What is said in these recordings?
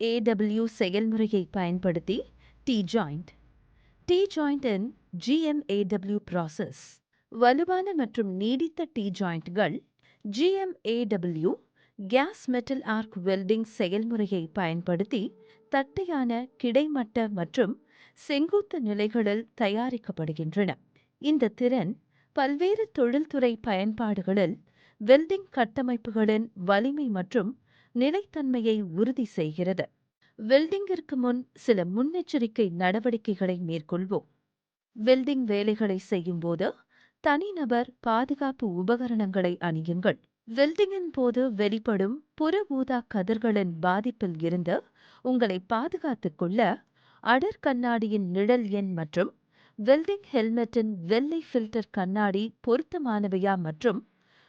GMAW செயல்முறையை பயன்படுத்தி T joint T joint இன் GMAW ப்ராசஸ் வலுவான மற்றும் நீடித்த டி ஜாயிண்ட்கள் GMAW gas metal arc welding செயல்முறையை பயன்படுத்தி தட்டையான கிடைமட்ட மற்றும் செங்குத்து நிலைகளில் தயாரிக்கப்படுகின்றன. இந்த திறன் பல்வேறு தொழில்துறை பயன்பாடுகளில் வெல்டிங் கட்டமைப்புகளின் வலிமை மற்றும் நிலைத்தன்மையை உறுதி செய்கிறது. வெல்டிங்கிற்கு முன் சில முன்னெச்சரிக்கை நடவடிக்கைகளை மேற்கொள்வோம். வெல்டிங் வேலைகளை செய்யும்போது தனிநபர் பாதுகாப்பு உபகரணங்களை அணியுங்கள். வெல்டிங்கின் போது வெளிப்படும் புற ஊதா கதிர்களின் பாதிப்பில் இருந்து உங்களை பாதுகாத்துக் கொள்ள அடர் கண்ணாடியின் நிழல் எண் மற்றும் வெல்டிங் ஹெல்மெட்டின் வெள்ளை ஃபில்டர் கண்ணாடி பொருத்தமானவையா மற்றும்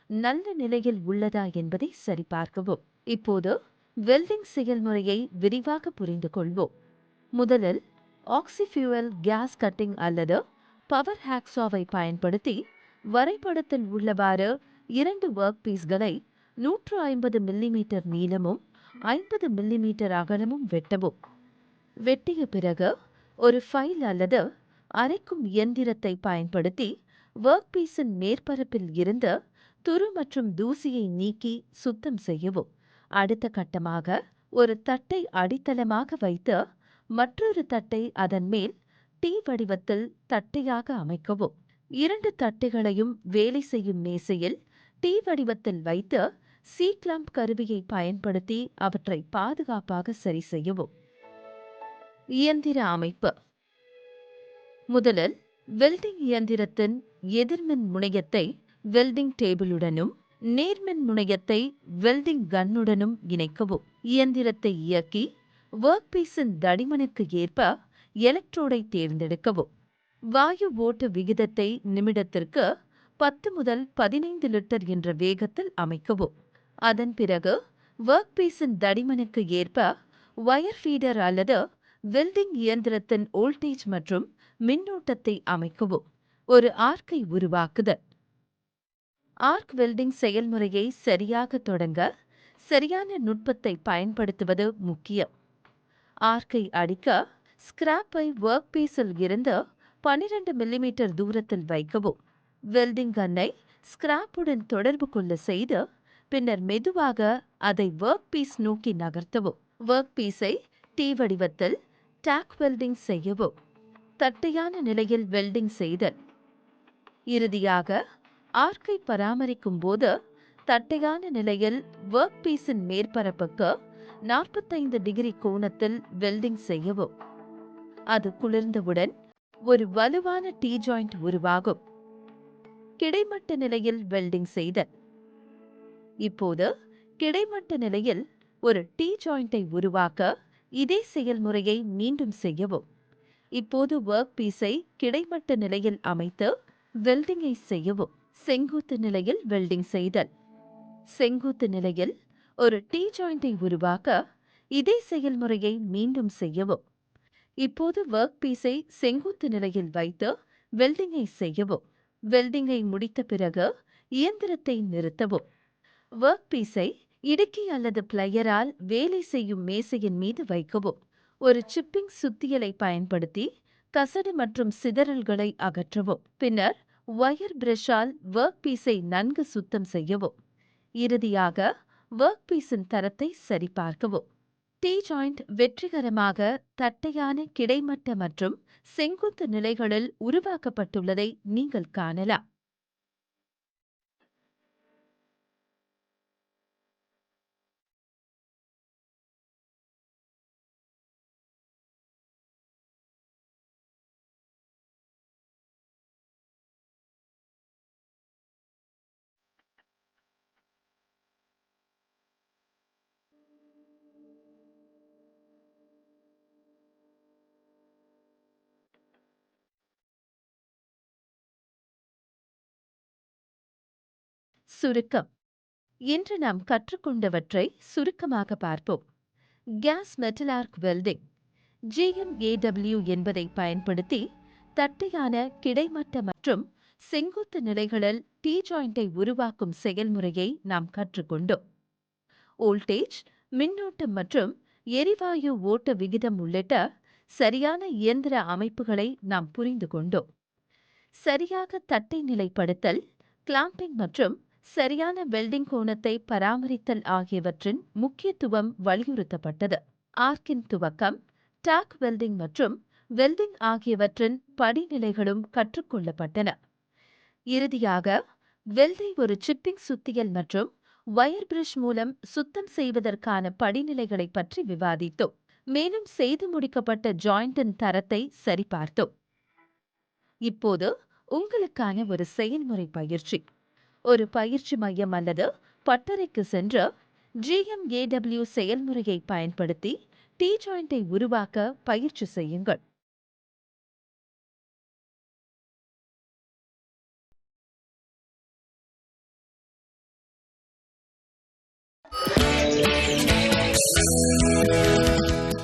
நல்ல நிலையில் உள்ளதா என்பதை சரிபார்க்கவும். இப்போது வெல்டிங் செயல்முறையை விரிவாக புரிந்து கொள்வோம். முதலில் ஆக்சிஃபியூவல் கேஸ் கட்டிங் அல்லது பவர் ஹேக்ஸாவை பயன்படுத்தி வரைபடத்தில் உள்ளவாறு இரண்டு ஒர்க் பீஸ்களை நூற்று ஐம்பது மில்லிமீட்டர் நீளமும் ஐம்பது மில்லிமீட்டர் அகலமும் வெட்டவும். வெட்டிய பிறகு ஒரு ஃபைல் அல்லது அரைக்கும் இயந்திரத்தை பயன்படுத்தி ஒர்க் பீஸின் மேற்பரப்பில் இருந்து துரு மற்றும் தூசியை நீக்கி சுத்தம் செய்யவும். அடுத்த கட்டமாக ஒரு தட்டை அடித்தளமாக வைத்து மற்றொரு தட்டை அதன் மேல் டீ வடிவத்தில் தட்டையாக அமைக்கவும். இரண்டு தட்டைகளையும் வேலை செய்யும் மேசையில் டீ வடிவத்தில் வைத்து சி கிளம்ப் கருவியை பயன்படுத்தி அவற்றை பாதுகாப்பாக சரி செய்யவும். இயந்திர அமைப்பு. முதலில் வெல்டிங் இயந்திரத்தின் எதிர்மின் முனையத்தை வெல்டிங் டேபிளுடனும் நேர்மின் முனையத்தை வெல்டிங் கன்னுடனும் இணைக்கவும். இயந்திரத்தை இயக்கி ஒர்க் பீஸின் தடிமனுக்கு ஏற்ப எலக்ட்ரோடை தேர்ந்தெடுக்கவும். வாயு ஓட்ட விகிதத்தை நிமிடத்திற்கு பத்து முதல் பதினைந்து லிட்டர் என்ற வேகத்தில் அமைக்கவும். அதன் பிறகு ஒர்க் பீஸின் தடிமனுக்கு ஏற்ப வயர் ஃபீடர் அல்லது வெல்டிங் இயந்திரத்தின் வோல்டேஜ் மற்றும் மின்னோட்டத்தை அமைக்கவும். ஒரு ஆர்க்கை உருவாக்குதல். ஆர்க் வெல்டிங் செயல்முறையை சரியாக தொடங்க சரியான நுட்பத்தை பயன்படுத்துவது முக்கியம். ஆர்க்கை அடிக்க ஸ்கிராப்பை ஒர்க் பீஸில் இருந்து பன்னிரண்டு மில்லிமீட்டர் தூரத்தில் வைக்கவும். வெல்டிங் கன்னை ஸ்கிராப்புடன் தொடர்பு கொள்ள செய்து பின்னர் மெதுவாக அதை ஒர்க் பீஸ் நோக்கி நகர்த்தவும். ஒர்க் பீஸை டி வடிவத்தில் டாக் வெல்டிங் செய்யவும். தட்டையான நிலையில் வெல்டிங் செய்தல். இறுதியாக ஆர்க்கை பராமரிக்கும் போது தட்டையான நிலையில் ஒர்க் பீஸின் மேற்பரப்புக்கு நாற்பத்தைந்து டிகிரி கோணத்தில் வெல்டிங் செய்யவும். அது குளிர்ந்தவுடன் ஒரு வலுவான டீ ஜாயிண்ட் உருவாகும். கிடைமட்ட நிலையில் வெல்டிங் செய்தல் இப்போது கிடைமட்ட நிலையில் ஒரு டீ ஜாயிண்டை உருவாக்க இதே செயல்முறையை மீண்டும் செய்யவும். இப்போது ஒர்க் பீஸை கிடைமட்ட நிலையில் அமைத்து வெல்டிங்கை செய்யவும். செங்குத்து நிலையில் வெல்டிங் செய்தல். செங்குத்து நிலையில் ஒரு டீ ஜாயிண்டை உருவாக்க இதே செயல்முறையை மீண்டும் செய்யவும். இப்போது ஒர்க் பீஸை செங்குத்து நிலையில் வைத்து வெல்டிங்கை செய்யவும். வெல்டிங்கை முடித்த பிறகு இயந்திரத்தை நிறுத்தவும். ஒர்க் பீஸை இடுக்கி அல்லது பிளையரால் வேலை செய்யும் மேசையின் மீது வைக்கவும். ஒரு சிப்பிங் சுத்தியலை பயன்படுத்தி கசடு மற்றும் சிதறல்களை அகற்றவும். பின்னர் ஒயர் பிரஷால் ஒர்க் பீஸை நன்கு சுத்தம் செய்யவும். இறுதியாக ஒர்க் பீஸின் தரத்தை சரிபார்க்கவும். டி ஜாயிண்ட் வெற்றிகரமாக தட்டையான கிடைமட்ட மற்றும் செங்குத்து நிலைகளில் உருவாக்கப்பட்டுள்ளதை நீங்கள் காணலாம். சுருக்கம். இன்று நாம் கற்றுக்கொண்டவற்றை சுருக்கமாக பார்ப்போம். கேஸ் மெட்டலார்க் வெல்டிங் ஜிஎம்ஏடபிள்யூ என்பதை பயன்படுத்தி தட்டையான கிடைமட்ட மற்றும் செங்குத்து நிலைகளில் டி ஜாயிண்டை உருவாக்கும் செயல்முறையை நாம் கற்றுக்கொண்டோம். வோல்டேஜ் மின்னோட்டம் மற்றும் எரிவாயு ஓட்ட விகிதம் உள்ளிட்ட சரியான இயந்திர அமைப்புகளை நாம் புரிந்து கொண்டோம். சரியாக தட்டை நிலைப்படுத்தல் கிளாம்பிங் மற்றும் சரியான வெல்டிங் கோணத்தை பராமரித்தல் ஆகியவற்றின் முக்கியத்துவம் வலியுறுத்தப்பட்டது. ஆர்க்கின் துவக்கம் டாக் வெல்டிங் மற்றும் வெல்டிங் ஆகியவற்றின் படிநிலைகளும் கற்றுக்கொள்ளப்பட்டன. இறுதியாக வெல்டை ஒரு சிப்பிங் சுத்தியல் மற்றும் வயர் பிரஷ் மூலம் சுத்தம் செய்வதற்கான படிநிலைகளை பற்றி விவாதித்தோம். மேலும் செய்து முடிக்கப்பட்ட ஜாயிண்டின் தரத்தை சரிபார்த்தோம். இப்போது உங்களுக்கான ஒரு செயல்முறை பயிற்சி. ஒரு பயிற்சி மையம் அல்லது பட்டறைக்கு சென்று ஜிஎம்ஏடபிள்யூ செயல்முறையை பயன்படுத்தி டி ஜாயிண்டை உருவாக்க பயிற்சி செய்யுங்கள்.